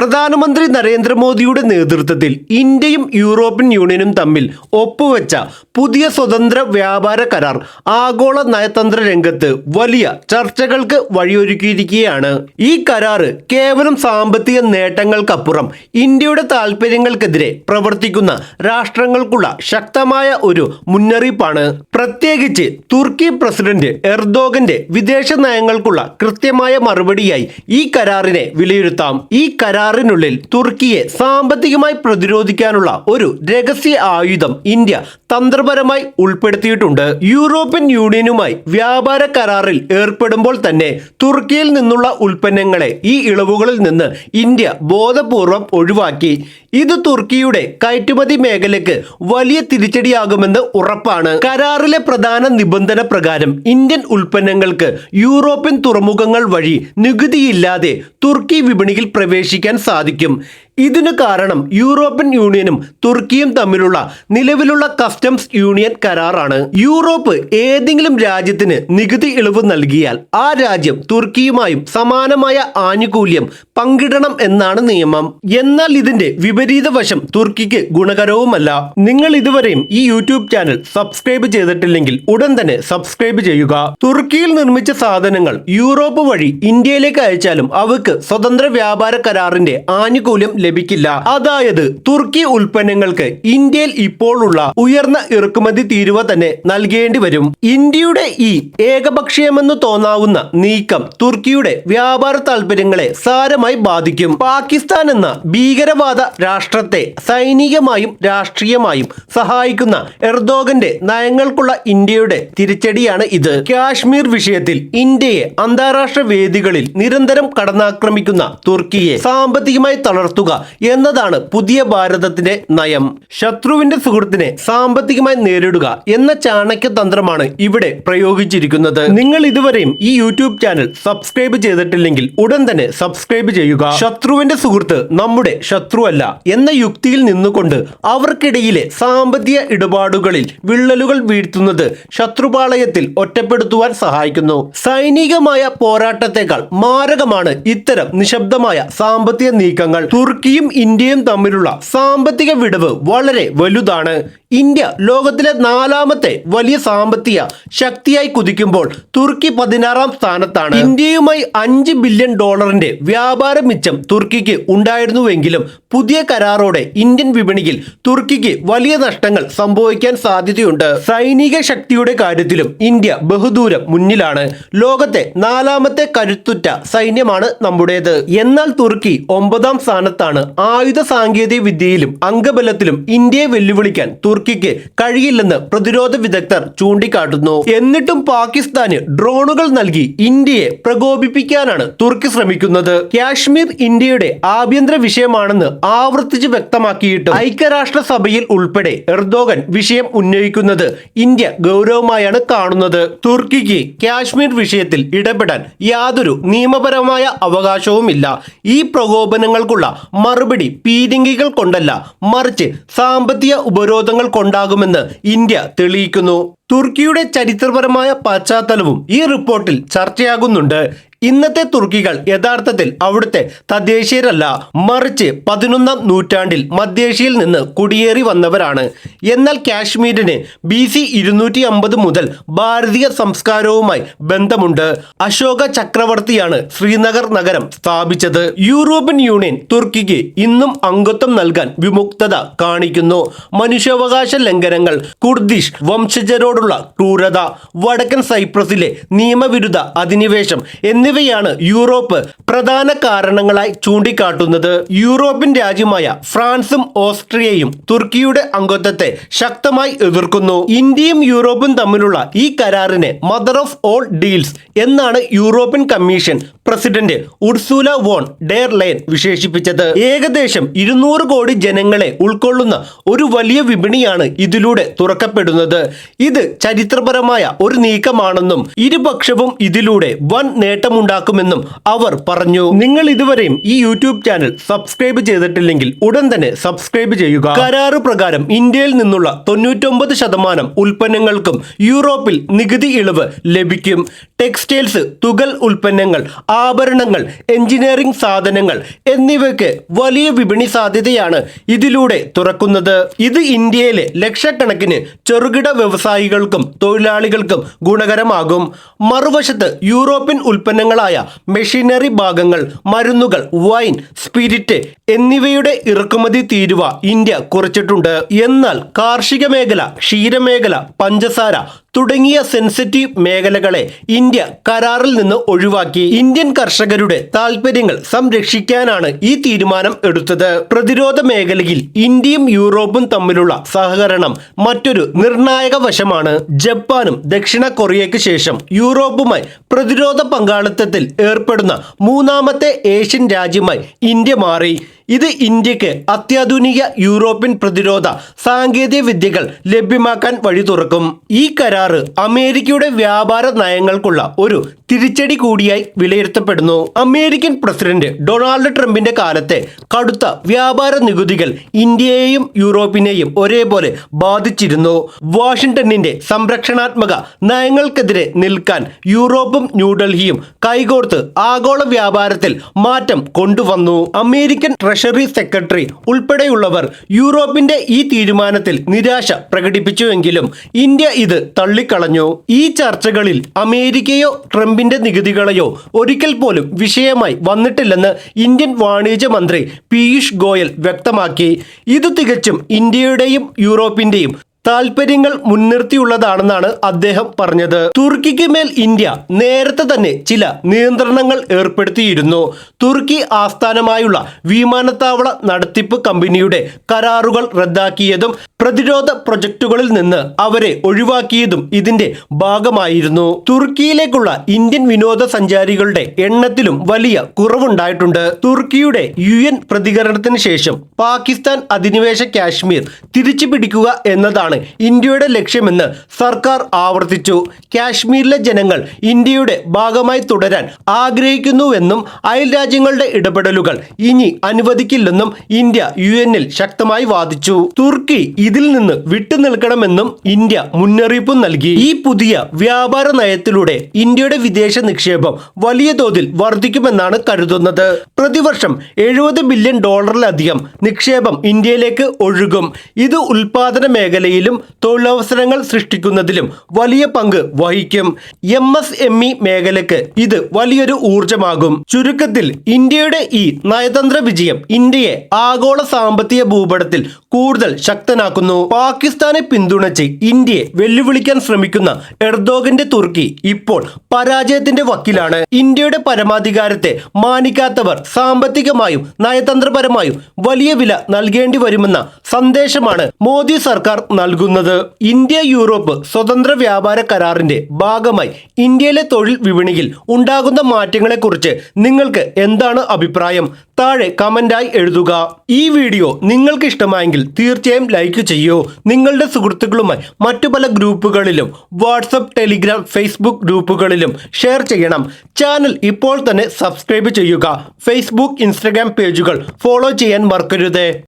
പ്രധാനമന്ത്രി നരേന്ദ്രമോദിയുടെ നേതൃത്വത്തിൽ ഇന്ത്യയും യൂറോപ്യൻ യൂണിയനും തമ്മിൽ ഒപ്പുവെച്ച പുതിയ സ്വതന്ത്ര വ്യാപാര കരാർ ആഗോള നയതന്ത്ര രംഗത്ത് വലിയ ചർച്ചകൾക്ക് വഴിയൊരുക്കിയിരിക്കുകയാണ്. ഈ കരാറ് കേവലം സാമ്പത്തിക നേട്ടങ്ങൾക്കപ്പുറം ഇന്ത്യയുടെ താൽപ്പര്യങ്ങൾക്കെതിരെ പ്രവർത്തിക്കുന്ന രാഷ്ട്രങ്ങൾക്കുള്ള ശക്തമായ ഒരു മുന്നറിയിപ്പാണ്. പ്രത്യേകിച്ച് തുർക്കി പ്രസിഡന്റ് എർദോഗന്റെ വിദേശ നയങ്ങൾക്കുള്ള കൃത്യമായ മറുപടിയായി ഈ കരാറിനെ വിലയിരുത്താം. ഈ കരാറിനുള്ളിൽ തുർക്കിയെ സാമ്പത്തികമായി പ്രതിരോധിക്കാനുള്ള ഒരു രഹസ്യ ആയുധം ഇന്ത്യ തന്ത്രപരമായി ഉൾപ്പെടുത്തിയിട്ടുണ്ട്. യൂറോപ്യൻ യൂണിയനുമായി വ്യാപാര കരാറിൽ ഏർപ്പെടുമ്പോൾ തന്നെ തുർക്കിയിൽ നിന്നുള്ള ഉൽപ്പന്നങ്ങളെ ഈ ഇളവുകളിൽ നിന്ന് ഇന്ത്യ ബോധപൂർവം ഒഴിവാക്കി. ഇത് തുർക്കിയുടെ കയറ്റുമതി മേഖലയ്ക്ക് വലിയ തിരിച്ചടിയാകുമെന്ന് ഉറപ്പാണ്. കരാറിലെ പ്രധാന നിബന്ധന പ്രകാരം ഇന്ത്യൻ ഉൽപ്പന്നങ്ങൾക്ക് യൂറോപ്യൻ തുറമുഖങ്ങൾ വഴി നികുതിയില്ലാതെ തുർക്കി വിപണിയിൽ പ്രവേശിക്കാൻ സാധിക്കും. ഇതിന് കാരണം യൂറോപ്യൻ യൂണിയനും തുർക്കിയും തമ്മിലുള്ള നിലവിലുള്ള കസ്റ്റംസ് യൂണിയൻ കരാറാണ്. യൂറോപ്പ് ഏതെങ്കിലും രാജ്യത്തിന് നികുതി ഇളവ് നൽകിയാൽ ആ രാജ്യം തുർക്കിയുമായും സമാനമായ ആനുകൂല്യം പങ്കിടണം എന്നാണ് നിയമം. എന്നാൽ ഇതിന്റെ വിപരീത വശം തുർക്കിക്ക് ഗുണകരവുമല്ല. നിങ്ങൾ ഇതുവരെയും ഈ യൂട്യൂബ് ചാനൽ സബ്സ്ക്രൈബ് ചെയ്തിട്ടില്ലെങ്കിൽ ഉടൻ തന്നെ സബ്സ്ക്രൈബ് ചെയ്യുക. തുർക്കിയിൽ നിർമ്മിച്ച സാധനങ്ങൾ യൂറോപ്പ് വഴി ഇന്ത്യയിലേക്ക് അയച്ചാലും അവർക്ക് സ്വതന്ത്ര വ്യാപാര കരാറിന്റെ ആനുകൂല്യം ലഭിക്കില്ല. അതായത് തുർക്കി ഉൽപ്പന്നങ്ങൾക്ക് ഇന്ത്യയിൽ ഇപ്പോഴുള്ള ഉയർന്ന ഇറക്കുമതി തീരുവ തന്നെ നൽകേണ്ടി വരും. ഇന്ത്യയുടെ ഈ ഏകപക്ഷീയമെന്ന് തോന്നാവുന്ന നീക്കം തുർക്കിയുടെ വ്യാപാര താൽപര്യങ്ങളെ സാരമായി ബാധിക്കും. പാകിസ്ഥാൻ എന്ന ഭീകരവാദ രാഷ്ട്രത്തെ സൈനികമായും രാഷ്ട്രീയമായും സഹായിക്കുന്ന എർദോഗന്റെ നയങ്ങൾക്കുള്ള ഇന്ത്യയുടെ തിരിച്ചടിയാണ് ഇത്. കാശ്മീർ വിഷയത്തിൽ ഇന്ത്യയെ അന്താരാഷ്ട്ര വേദികളിൽ നിരന്തരം കടന്നാക്രമിക്കുന്ന തുർക്കിയെ സാമ്പത്തികമായി തളർത്തുക എന്നതാണ് പുതിയ ഭാരതത്തിന്റെ നയം. ശത്രുവിന്റെ സുഹൃത്തിനെ സാമ്പത്തികമായി നേരിടുക എന്ന ചാണക്യ തന്ത്രമാണ് ഇവിടെ പ്രയോഗിച്ചിരിക്കുന്നത്. നിങ്ങൾ ഇതുവരെയും ഈ യൂട്യൂബ് ചാനൽ സബ്സ്ക്രൈബ് ചെയ്തിട്ടില്ലെങ്കിൽ ഉടൻ തന്നെ സബ്സ്ക്രൈബ് ചെയ്യുക. ശത്രുവിന്റെ സുഹൃത്ത് നമ്മുടെ ശത്രുവല്ല എന്ന യുക്തിയിൽ നിന്നുകൊണ്ട് അവർക്കിടയിലെ സാമ്പത്തിക ഇടപാടുകളിൽ വിള്ളലുകൾ വീഴ്ത്തുന്നത് ശത്രുപാളയത്തിൽ ഒറ്റപ്പെടുത്തുവാൻ സഹായിക്കുന്നു. സൈനികമായ പോരാട്ടത്തെക്കാൾ മാരകമാണ് ഇത്തരം നിശബ്ദമായ സാമ്പത്തിക നീക്കങ്ങൾ. തുർക്കിയും ഇന്ത്യയും തമ്മിലുള്ള സാമ്പത്തിക വിടവ് വളരെ വലുതാണ്. ഇന്ത്യ ലോകത്തിലെ നാലാമത്തെ വലിയ സാമ്പത്തിക ശക്തിയായി കുതിക്കുമ്പോൾ തുർക്കി പതിനാറാം സ്ഥാനത്താണ്. ഇന്ത്യയുമായി അഞ്ച് ബില്യൺ ഡോളറിന്റെ വ്യാപാര മിച്ചം തുർക്കിക്ക് ഉണ്ടായിരുന്നുവെങ്കിലും പുതിയ കരാറോടെ ഇന്ത്യൻ വിപണിയിൽ തുർക്കിക്ക് വലിയ നഷ്ടങ്ങൾ സംഭവിക്കാൻ സാധ്യതയുണ്ട്. സൈനിക ശക്തിയുടെ കാര്യത്തിലും ഇന്ത്യ ബഹുദൂരം മുന്നിലാണ്. ലോകത്തെ നാലാമത്തെ കരുത്തുറ്റ സൈന്യമാണ് നമ്മുടേത്. എന്നാൽ തുർക്കി ഒമ്പതാം സ്ഥാനത്താണ്. ആയുധ സാങ്കേതിക വിദ്യയിലും അംഗബലത്തിലും ഇന്ത്യയെ വെല്ലുവിളിക്കാൻ തുർക്കിക്ക് കഴിയില്ലെന്ന് പ്രതിരോധ വിദഗ്ധർ ചൂണ്ടിക്കാട്ടുന്നു. എന്നിട്ടും പാകിസ്ഥാന് ഡ്രോണുകൾ നൽകി ഇന്ത്യയെ പ്രകോപിപ്പിക്കാനാണ് തുർക്കി ശ്രമിക്കുന്നത്. കാശ്മീർ ഇന്ത്യയുടെ ആഭ്യന്തര വിഷയമാണെന്ന് ആവർത്തിച്ച് വ്യക്തമാക്കിയിട്ടും ഐക്യരാഷ്ട്ര സഭയിൽ ഉൾപ്പെടെ എർദോഗൻ വിഷയം ഉന്നയിക്കുന്നത് ഇന്ത്യ ഗൗരവമായാണ് കാണുന്നത്. തുർക്കിക്ക് കാശ്മീർ വിഷയത്തിൽ ഇടപെടാൻ യാതൊരു നിയമപരമായ അവകാശവുമില്ല. ഈ പ്രകോപനങ്ങൾക്കുള്ള മറുപടി പീരങ്കികൾ കൊണ്ടല്ല മറിച്ച് സാമ്പത്തിക ഉപരോധങ്ങൾ കൊണ്ടാകുമെന്ന് ഇന്ത്യ തെളിയിക്കുന്നു. തുർക്കിയുടെ ചരിത്രപരമായ പശ്ചാത്തലവും ഈ റിപ്പോർട്ടിൽ ചർച്ചയാകുന്നുണ്ട്. ഇന്നത്തെ തുർക്കികൾ യഥാർത്ഥത്തിൽ അവിടുത്തെ തദ്ദേശീയരല്ല. മറിച്ച് പതിനൊന്നാം നൂറ്റാണ്ടിൽ മധ്യേഷ്യയിൽ നിന്ന് കുടിയേറി വന്നവരാണ്. എന്നാൽ കാശ്മീരിന് ബി സി ഇരുന്നൂറ്റി അമ്പത് മുതൽ ഭാരതീയ സംസ്കാരവുമായി ബന്ധമുണ്ട്. അശോക ചക്രവർത്തിയാണ് ശ്രീനഗർ നഗരം സ്ഥാപിച്ചത്. യൂറോപ്യൻ യൂണിയൻ തുർക്കിക്ക് ഇന്നും അംഗത്വം നൽകാൻ വിമുക്തത കാണിക്കുന്നു. മനുഷ്യാവകാശ ലംഘനങ്ങൾ കുർദിഷ് വംശജരോടുള്ള ക്രൂരത വടക്കൻ സൈപ്രസിലെ നിയമവിരുദ്ധ അധിനിവേശം എന്നിവയാണ് യൂറോപ്പ് പ്രധാന കാരണങ്ങളായി ചൂണ്ടിക്കാട്ടുന്നത്. യൂറോപ്യൻ രാജ്യമായ ഫ്രാൻസും ഓസ്ട്രിയയും തുർക്കിയുടെ അംഗത്വത്തെ ശക്തമായി എതിർക്കുന്നു. ഇന്ത്യയും യൂറോപ്പും തമ്മിലുള്ള ഈ കരാറിനെ മദർ ഓഫ് ഓൾ ഡീൽസ് എന്നാണ് European Commission President Ursula von der Leyen വിശേഷിപ്പിച്ചത്. ഏകദേശം ഇരുന്നൂറ് കോടി ജനങ്ങളെ ഉൾക്കൊള്ളുന്ന ഒരു വലിയ വിപണിയാണ് ഇതിലൂടെ തുറക്കപ്പെടുന്നത്. ഇത് ചരിത്രപരമായ ഒരു നീക്കമാണെന്നും ഇരുപക്ഷവും ഇതിലൂടെ വൻ നേട്ടമുണ്ടാക്കുമെന്നും അവർ പറഞ്ഞു. നിങ്ങൾ ഇതുവരെയും ഈ യൂട്യൂബ് ചാനൽ സബ്സ്ക്രൈബ് ചെയ്തിട്ടില്ലെങ്കിൽ ഉടൻ തന്നെ സബ്സ്ക്രൈബ് ചെയ്യുക. കരാറ് പ്രകാരം ഇന്ത്യയിൽ നിന്നുള്ള തൊണ്ണൂറ്റൊമ്പത് ശതമാനം ഉൽപ്പന്നങ്ങൾക്കും യൂറോപ്പിൽ നികുതി ഇളവ് ലഭിക്കും. ടെക്സ്റ്റൈൽസ് തുകൽ ഉൽപ്പന്നങ്ങൾ ആഭരണങ്ങൾ എഞ്ചിനീയറിംഗ് സാധനങ്ങൾ എന്നിവയ്ക്ക് വലിയ വിപണി സാധ്യതയാണ് ഇതിലൂടെ തുറക്കുന്നത്. ഇത് ഇന്ത്യയിലെ ലക്ഷക്കണക്കിന് ചെറുകിട വ്യവസായികൾക്കും തൊഴിലാളികൾക്കും ഗുണകരമാകും. മറുവശത്ത് യൂറോപ്യൻ ഉൽപ്പന്നങ്ങളായ മെഷീനറി ഭാഗങ്ങൾ മരുന്നുകൾ വൈൻ സ്പിരിറ്റ് എന്നിവയുടെ ഇറക്കുമതി തീരുവ ഇന്ത്യ കുറച്ചിട്ടുണ്ട്. എന്നാൽ കാർഷിക മേഖല ക്ഷീരമേഖല പഞ്ചസാര തുടങ്ങിയ സെൻസിറ്റീവ് മേഖലകളെ ഇന്ത്യ കരാറിൽ നിന്ന് ഒഴിവാക്കി. ഇന്ത്യൻ കർഷകരുടെ താൽപര്യങ്ങൾ സംരക്ഷിക്കാനാണ് ഈ തീരുമാനം എടുത്തത്. പ്രതിരോധ മേഖലയിൽ ഇന്ത്യയും യൂറോപ്പും തമ്മിലുള്ള സഹകരണം മറ്റൊരു നിർണായക വശമാണ്. ജപ്പാനും ദക്ഷിണ കൊറിയയ്ക്ക് ശേഷം യൂറോപ്പുമായി പ്രതിരോധ പങ്കാളിത്തത്തിൽ ഏർപ്പെടുന്ന മൂന്നാമത്തെ ഏഷ്യൻ രാജ്യമായി ഇന്ത്യ മാറി. ഇത് ഇന്ത്യയ്ക്ക് അത്യാധുനിക യൂറോപ്യൻ പ്രതിരോധ സാങ്കേതിക വിദ്യകൾ ലഭ്യമാക്കാൻ വഴി തുറക്കും. ഈ കരാറ് അമേരിക്കയുടെ വ്യാപാര നയങ്ങൾക്കുള്ള ഒരു തിരിച്ചടി കൂടിയായി വിലയിരുത്തപ്പെടുന്നു. അമേരിക്കൻ പ്രസിഡന്റ് ഡൊണാൾഡ് ട്രംപിന്റെ കാലത്തെ കടുത്ത വ്യാപാര നികുതികൾ ഇന്ത്യയെയും യൂറോപ്പിനെയും ഒരേപോലെ ബാധിച്ചിരുന്നു. വാഷിംഗ്ടണിന്റെ സംരക്ഷണാത്മക നയങ്ങൾക്കെതിരെ നിൽക്കാൻ യൂറോപ്പും ന്യൂഡൽഹിയും കൈകോർത്ത് ആഗോള വ്യാപാരത്തിൽ മാറ്റം കൊണ്ടുവന്നു. അമേരിക്കൻ സെക്രട്ടറി ഉൾപ്പെടെയുള്ളവർ യൂറോപ്പിന്റെ ഈ തീരുമാനത്തിൽ നിരാശ പ്രകടിപ്പിച്ചുവെങ്കിലും ഇന്ത്യ ഇത് തള്ളിക്കളഞ്ഞു. ഈ ചർച്ചകളിൽ അമേരിക്കയോ ട്രംപിന്റെ നികുതികളെയോ ഒരിക്കൽ പോലും വിഷയമായി വന്നിട്ടില്ലെന്ന് ഇന്ത്യൻ വാണിജ്യ മന്ത്രി പീയൂഷ് ഗോയൽ വ്യക്തമാക്കി. ഇത് തികച്ചും ഇന്ത്യയുടെയും യൂറോപ്പിന്റെയും താൽപ്പര്യങ്ങൾ മുൻനിർത്തിയുള്ളതാണെന്നാണ് അദ്ദേഹം പറഞ്ഞത്. തുർക്കിക്ക് മേൽ ഇന്ത്യ നേരത്തെ തന്നെ ചില നിയന്ത്രണങ്ങൾ ഏർപ്പെടുത്തിയിരുന്നു. തുർക്കി ആസ്ഥാനമായുള്ള വിമാനത്താവള നടത്തിപ്പ് കമ്പനിയുടെ കരാറുകൾ റദ്ദാക്കിയതും പ്രതിരോധ പ്രൊജക്ടുകളിൽ നിന്ന് അവരെ ഒഴിവാക്കിയതും ഇതിന്റെ ഭാഗമായിരുന്നു. തുർക്കിയിലേക്കുള്ള ഇന്ത്യൻ വിനോദസഞ്ചാരികളുടെ എണ്ണത്തിലും വലിയ കുറവുണ്ടായിട്ടുണ്ട്. തുർക്കിയുടെ യു എൻ പ്രതികരണത്തിന് ശേഷം പാകിസ്ഥാൻ അധിനിവേശ കാശ്മീർ തിരിച്ചു പിടിക്കുക എന്നതാണ് ഇന്ത്യയുടെ ലക്ഷ്യമെന്ന് സർക്കാർ ആവർത്തിച്ചു. കാശ്മീരിലെ ജനങ്ങൾ ഇന്ത്യയുടെ ഭാഗമായി തുടരാൻ ആഗ്രഹിക്കുന്നുവെന്നും അയൽ രാജ്യങ്ങളുടെ ഇടപെടലുകൾ ഇനി അനുവദിക്കില്ലെന്നും ഇന്ത്യ യു എന്നിൽ ശക്തമായി വാദിച്ചു. തുർക്കി ഇതിൽ നിന്ന് വിട്ടുനിൽക്കണമെന്നും ഇന്ത്യ മുന്നറിയിപ്പും നൽകി. ഈ പുതിയ വ്യാപാര നയത്തിലൂടെ ഇന്ത്യയുടെ വിദേശ നിക്ഷേപം വലിയ തോതിൽ വർദ്ധിക്കുമെന്നാണ് കരുതുന്നത്. പ്രതിവർഷം എഴുപത് ബില്യൺ ഡോളറിലധികം നിക്ഷേപം ഇന്ത്യയിലേക്ക് ഒഴുകും. ഇത് ഉൽപാദന മേഖലയിലും തൊഴിലവസരങ്ങൾ സൃഷ്ടിക്കുന്നതിലും വലിയ പങ്ക് വഹിക്കും. എം എസ് എം ഇ മേഖലയ്ക്ക് ഇത് വലിയൊരു ഊർജമാകും ചുരുക്കത്തിൽ ഇന്ത്യയുടെ ഈ നയതന്ത്ര വിജയം ഇന്ത്യയെ ആഗോള സാമ്പത്തിക ഭൂപടത്തിൽ കൂടുതൽ ശക്തനാക്കുന്നു. പാകിസ്ഥാനെ പിന്തുണച്ച് ഇന്ത്യയെ വെല്ലുവിളിക്കാൻ ശ്രമിക്കുന്ന എർദോഗന്റെ തുർക്കി ഇപ്പോൾ പരാജയത്തിന്റെ വക്കിലാണ്. ഇന്ത്യയുടെ പരമാധികാരത്തെ മാനിക്കാത്തവർ സാമ്പത്തികമായും നയതന്ത്രപരമായും വലിയ വില നൽകേണ്ടി വരുമെന്ന സന്ദേശമാണ് മോദി സർക്കാർ നൽകുന്നത്. ഇന്ത്യ യൂറോപ്പ് സ്വതന്ത്ര വ്യാപാര കരാറിന്റെ ഭാഗമായി ഇന്ത്യയിലെ തൊഴിൽ വിപണിയിൽ ഉണ്ടാകുന്ന മാറ്റങ്ങളെക്കുറിച്ച് നിങ്ങൾക്ക് എന്താണ് അഭിപ്രായം? താഴെ കമന്റായി എഴുതുക. ഈ വീഡിയോ നിങ്ങൾക്ക് തീർച്ചയായും ലൈക്ക് ചെയ്യൂ. നിങ്ങളുടെ സുഹൃത്തുക്കളുമായി മറ്റു പല ഗ്രൂപ്പുകളിലും വാട്സപ്പ് ടെലിഗ്രാം ഫേസ്ബുക്ക് ഗ്രൂപ്പുകളിലും ഷെയർ ചെയ്യണം. ചാനൽ ഇപ്പോൾ തന്നെ സബ്സ്ക്രൈബ് ചെയ്യുക. ഫേസ്ബുക്ക് ഇൻസ്റ്റഗ്രാം പേജുകൾ ഫോളോ ചെയ്യാൻ മറക്കരുത്.